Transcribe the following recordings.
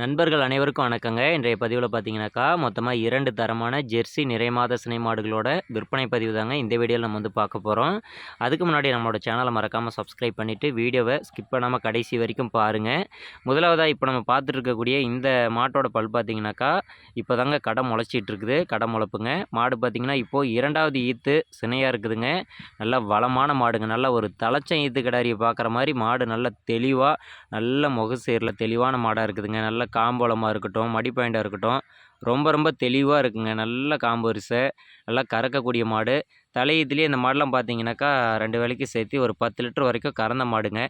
நண்பர்கள் அனைவருக்கும் வணக்கங்க. இன்றைய பதிவில் பார்த்தீங்கன்னாக்கா மொத்தமாக இரண்டு தரமான ஜெர்சி நிறைமாத சினை மாடுகளோட விற்பனை பதிவு தாங்க இந்த வீடியோவில் நம்ம வந்து பார்க்க போகிறோம் அதுக்கு முன்னாடி நம்மளோட சேனலை மறக்காமல் சப்ஸ்கிரைப் பண்ணிவிட்டு வீடியோவை ஸ்கிப் பண்ணாமல் கடைசி வரைக்கும் பாருங்கள் முதலாவதாக இப்போ நம்ம பார்த்துட்டு இருக்கக்கூடிய இந்த மாட்டோட பல் பார்த்தீங்கன்னாக்கா இப்போ தாங்க கடை முளைச்சிட்டு இருக்குது கடை முளைப்புங்க. மாடு பார்த்தீங்கன்னா இப்போது இரண்டாவது ஈத்து சினையாக இருக்குதுங்க. நல்ல வளமான மாடுங்க. நல்ல ஒரு தலைச்சம் ஈத்து கிடாரியை பார்க்குற மாதிரி மாடு நல்ல தெளிவாக நல்ல முகசேரில் தெளிவான மாடாக இருக்குதுங்க. நல்ல காம்பளமாக இருக்கட்டும் மடி பாயிண்டாக இருக்கட்டும் ரொம்ப ரொம்ப தெளிவாக இருக்குங்க. நல்ல காம்பு வரிசை நல்லா கறக்கக்கூடிய மாடு. தலையத்துலேயே இந்த மாடெலாம் பார்த்தீங்கன்னாக்கா ரெண்டு வேலைக்கு சேர்த்து ஒரு பத்து லிட்டர் வரைக்கும் கறந்த மாடுங்க.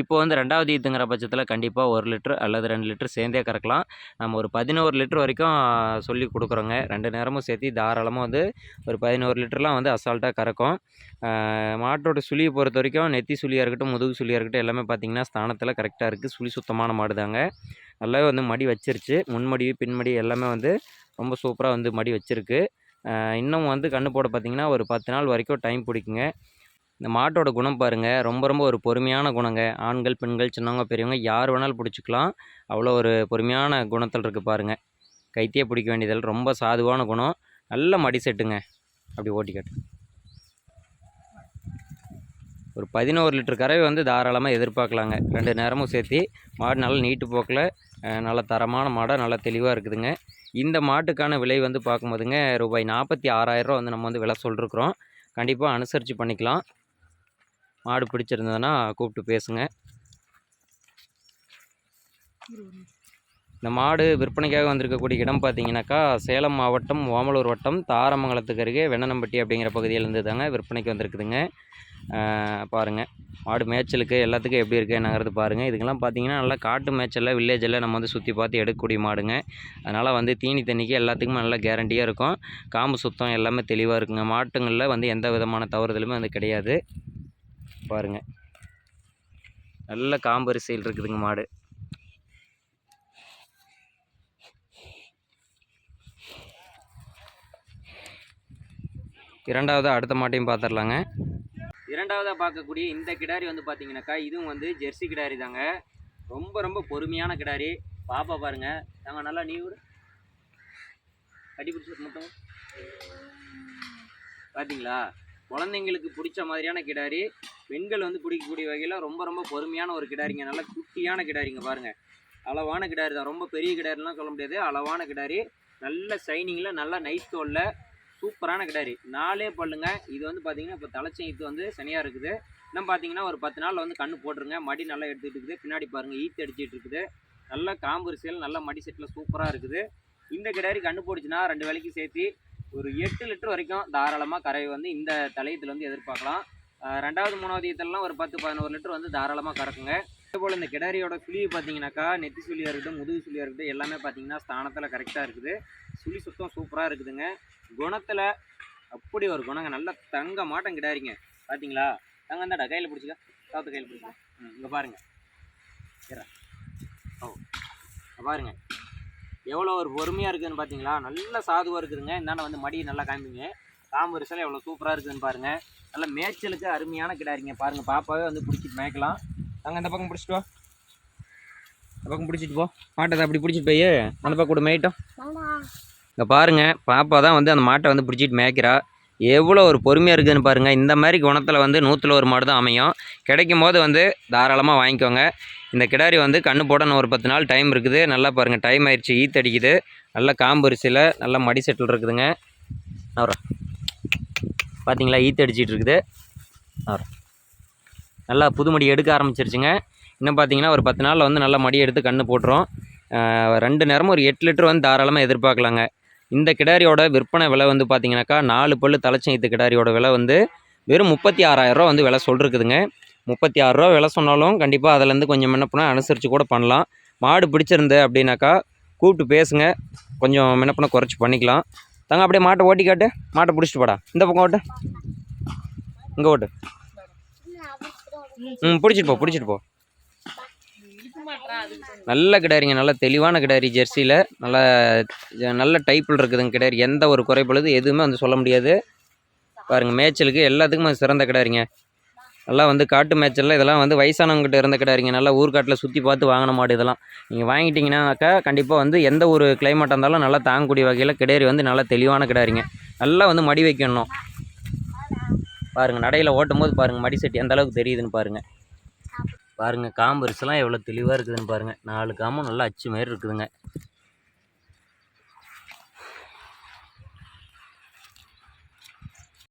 இப்போ வந்து ரெண்டாவது ஈத்துங்கிற பட்சத்தில் கண்டிப்பாக ஒரு லிட்டர் அல்லது ரெண்டு லிட்டர் சேர்ந்தே கறக்கலாம். நம்ம ஒரு பதினோரு லிட்டர் வரைக்கும் சொல்லி கொடுக்குறோங்க. ரெண்டு நேரமும் சேர்த்து தாராளமாக வந்து ஒரு பதினோரு லிட்டர்லாம் வந்து அசால்ட்டாக கறக்கும். மாட்டோட சுழியை பொறுத்த வரைக்கும் நெத்தி சுழியாக இருக்கட்டும் முதுகு சுழியாக இருக்கட்டும் எல்லாமே பார்த்திங்கன்னா ஸ்தானத்தில் கரெக்டாக இருக்குது சுழி சுத்தமான மாடு தாங்க நல்லாவே வந்து மடி வச்சிருச்சு. முன்மடி பின்மடி எல்லாமே வந்து ரொம்ப சூப்பராக வந்து மடி வச்சிருக்கு. இன்னும் வந்து கண்ணு போட பார்த்தீங்கன்னா ஒரு பத்து நாள் வரைக்கும் டைம் பிடிக்குங்க. இந்த மாட்டோட குணம் பாருங்கள் ரொம்ப ரொம்ப ஒரு பொறுமையான குணங்க. ஆண்கள் பெண்கள் சின்னவங்க பெரியவங்க யார் வேணாலும் பிடிச்சிக்கலாம். அவ்வளோ ஒரு பொறுமையான குணத்தில் இருக்குது பாருங்கள் கைத்தியே பிடிக்க வேண்டியதில் ரொம்ப சாதுவான குணம். நல்ல மடி செட்டுங்க. அப்படி ஓட்டிக்காட்டு. ஒரு பதினோரு லிட்டர் கறவை வந்து தாராளமாக எதிர்பார்க்கலாங்க. ரெண்டு நேரமும் சேர்த்து மாடு நல்லா நீட்டு போக்கில். நல்ல தரமான மாடாக நல்லா தெளிவாக இருக்குதுங்க. இந்த மாட்டுக்கான விலை வந்து பார்க்கும்போதுங்க ரூபாய் நாற்பத்தி ஆறாயிரரூவா வந்து நம்ம வந்து விலை சொல்லிருக்குறோம். கண்டிப்பாக அனுசரித்து பண்ணிக்கலாம். மாடு பிடிச்சிருந்ததுன்னா கூப்பிட்டு பேசுங்க. இந்த மாடு விற்பனைக்காக வந்திருக்கக்கூடிய இடம் பார்த்தீங்கன்னாக்கா சேலம் மாவட்டம் ஓமலூர் வட்டம் தாரமங்கலத்துக்கு அருகே வெண்ணனம்பட்டி அப்படிங்கிற பகுதியிலேருந்து தாங்க விற்பனைக்கு வந்திருக்குதுங்க. பாருங்கள் பாருங்க. மாடு மேய்ச்சலுக்கு எல்லாத்துக்கும் எப்படி இருக்குது என்னங்கிறது பாருங்கள் இதுக்கெல்லாம் பார்த்தீங்கன்னா நல்லா காட்டு மேய்ச்சலில் வில்லேஜில் நம்ம வந்து சுற்றி பார்த்து எடுக்கக்கூடிய மாடுங்க. அதனால் வந்து தீனி தண்ணிக்கு எல்லாத்துக்குமே நல்லா கேரண்டியாக இருக்கும். காம்பு சுத்தம் எல்லாமே தெளிவாக இருக்குங்க. மாட்டுங்களில் வந்து எந்த விதமான தவறுதலுமே வந்து கிடையாது. பாருங்கள் நல்ல காம்பரிசையில் இருக்குதுங்க மாடு. இரண்டாவது அடுத்த மாட்டையும் பார்த்துடலாங்க இரண்டாவதாக பார்க்கக்கூடிய இந்த கிடாரி வந்து பார்த்தீங்கன்னாக்கா இதுவும் வந்து ஜெர்சி கிடாரி தாங்க. ரொம்ப ரொம்ப பொறுமையான கிடாரி. பாப்பா பாருங்க. நாங்கள் நல்லா நீ ஒரு கட்டி பிடிச்சி மட்டும் பார்த்தீங்களா குழந்தைங்களுக்கு பிடிச்ச மாதிரியான கிடாரி. பெண்கள் வந்து பிடிக்கக்கூடிய வகையில் ரொம்ப ரொம்ப பொறுமையான ஒரு கிடாரிங்க. நல்ல குட்டியான கிடாரிங்க பாருங்கள் அளவான கிடாரி தான். ரொம்ப பெரிய கிடாரிலாம் சொல்ல முடியாது. அளவான கிடாரி. நல்ல ஷைனிங்கில் நல்ல நைஸ் தோலில் சூப்பரான கிடாரி. நாலே பல்லுங்க. இது வந்து பார்த்தீங்கன்னா இப்போ தலைச்சம் இது வந்து சனியாக இருக்குது. இன்னும் பார்த்தீங்கன்னா ஒரு பத்து நாளில் வந்து கண்ணு போட்டுருங்க. மடி நல்லா எடுத்துகிட்டு இருக்குது. பின்னாடி பாருங்கள் ஈத்து அடிச்சிட்டு இருக்குது. நல்ல காம்பரிசல் நல்ல மடி செட்டில் சூப்பராக இருக்குது. இந்த கிடாரி கண்ணு போட்டுச்சுன்னா ரெண்டு வேலைக்கு சேர்த்து ஒரு எட்டு லிட்டர் வரைக்கும் தாராளமாக கறவை வந்து இந்த தலையத்தில் வந்து எதிர்பார்க்கலாம். ரெண்டாவது மூணாவது ஈத்தெல்லாம் ஒரு பத்து பதினோரு லிட்டர் வந்து தாராளமாக கறக்குங்க. அதே போல் இந்த கிடாரியோட சுழியை பார்த்தீங்கன்னாக்கா நெத்தி சுழியாக இருக்கட்டும் முதுகு சுழியாக இருக்கட்டும் எல்லாமே பார்த்தீங்கன்னா ஸ்தானத்தில் கரெக்டாக இருக்குது. சுழி சுத்தம் சூப்பராக இருக்குதுங்க. குணத்தில் அப்படி ஒரு குணங்க நல்லா தங்க மாட்டம் கிடாரிங்க பார்த்தீங்களா தங்க இந்தாடா கையில் பிடிச்சிக்க. சாத்து கையில் பிடிச்சிக்க. ம் இங்கே பாருங்கள் ஏறா. ஓ பாருங்க. எவ்வளோ ஒரு பொறுமையாக இருக்குதுன்னு பார்த்தீங்களா நல்ல சாதுவாக இருக்குதுங்க. இந்தாண்ட வந்து மடி நல்லா காமிங்க. காம்பு ரிசல் எவ்வளோ சூப்பராக இருக்குதுன்னு பாருங்கள் நல்லா மேய்ச்சலுக்கு அருமையான கிடாரிங்க பாருங்கள் பாப்பாவே வந்து பிடிச்சிட்டு மேய்க்கலாம். அங்கே இந்த பக்கம் பிடிச்சிட்டு வா. இந்த பக்கம் பிடிச்சிட்டு போ. மாட்டை அப்படி பிடிச்சிட்டு போய் அந்த பக்கம் கூட மேய்ட்டோம். இங்கே பாருங்க பாப்பா தான் வந்து அந்த மாட்டை வந்து பிடிச்சிட்டு மேய்க்கிறா. எவ்வளோ ஒரு பொறுமையாக இருக்குதுன்னு பாருங்கள் இந்த மாதிரி குணத்தில் வந்து நூற்றில் ஒரு மாடு தான் அமையும். கிடைக்கும் போது வந்து தாராளமாக வாங்கிக்கோங்க. இந்த கிடாரி வந்து கண்ணு போடணும். ஒரு பத்து நாள் டைம் இருக்குது. நல்லா பாருங்கள் டைம் ஆயிடுச்சு. ஈத்து அடிக்குது. நல்ல காம்பரிசியில் நல்ல மடி செட்டில் இருக்குதுங்க. அவரா பார்த்தீங்களா ஈத்தடிச்சிட்டு இருக்குது. அவரா நல்லா புது மடி எடுக்க ஆரம்பிச்சிருச்சுங்க. இன்னும் பார்த்தீங்கன்னா ஒரு பத்து நாளில் வந்து நல்லா மடி எடுத்து கண்ணு போட்டுரும். ரெண்டு நேரமும் ஒரு எட்டு லிட்டர் வந்து தாராளமாக எதிர்பார்க்கலாங்க. இந்த கிடாரியோட விற்பனை விலை வந்து பார்த்தீங்கன்னாக்கா நாலு பல்லு தலைச்சங்கத்து கிடாரியோட விலை வந்து வெறும் முப்பத்தி ஆறாயிரரூவா வந்து விலை சொல்லிருக்குதுங்க. முப்பத்தி ஆறுரூவா விலை சொன்னாலும் கண்டிப்பாக அதிலேருந்து கொஞ்சம் என்ன பண்ணால் அனுசரித்து கூட பண்ணலாம். மாடு பிடிச்சிருந்து அப்படின்னாக்கா கூப்பிட்டு பேசுங்க. கொஞ்சம் முன்னப்பண்ண குறைச்சி பண்ணிக்கலாம். தாங்க அப்படியே மாட்டை ஓட்டி காட்டு. மாட்டை பிடிச்சிட்டு போடா இந்த பக்கம் ஓட்டு. இங்கே ஓட்டு. ம் பிடிச்சிட்டு போ பிடிச்சிட்டு போ. நல்ல கிடாரிங்க நல்ல தெளிவான கிடாரி ஜெர்சியில். நல்ல நல்ல டைப்பில் இருக்குதுங்க கிடாரி. எந்த ஒரு குறைபழுது எதுவுமே வந்து சொல்ல முடியாது. பாருங்க மேய்ச்சலுக்கு எல்லாத்துக்கும் சிறந்த கிடாரிங்க. நல்லா வந்து காட்டு மேய்ச்சலில் இதெல்லாம் வந்து வயசானவங்ககிட்ட இருந்த கிடாரிங்க. நல்லா ஊர்காட்டில் சுற்றி பார்த்து வாங்கின மாடு இதெல்லாம். நீங்கள் வாங்கிட்டீங்கன்னாக்கா கண்டிப்பாக வந்து எந்த ஒரு கிளைமேட்டாக இருந்தாலும் நல்லா தாங்கக்கூடிய வகையில் கிடாரி வந்து நல்லா தெளிவான கிடாரிங்க. நல்லா வந்து மடி வைக்கணும். பாருங்கள் நடையில் ஓட்டும் போது பாருங்கள் மடி செட்டி எந்த அளவுக்கு தெரியுதுன்னு பாருங்கள் பாருங்கள் காம்பரிசெல்லாம் எவ்வளோ தெளிவாக இருக்குதுன்னு பாருங்கள் நாலு காம்பும் நல்லா அச்சு மாரி இருக்குதுங்க.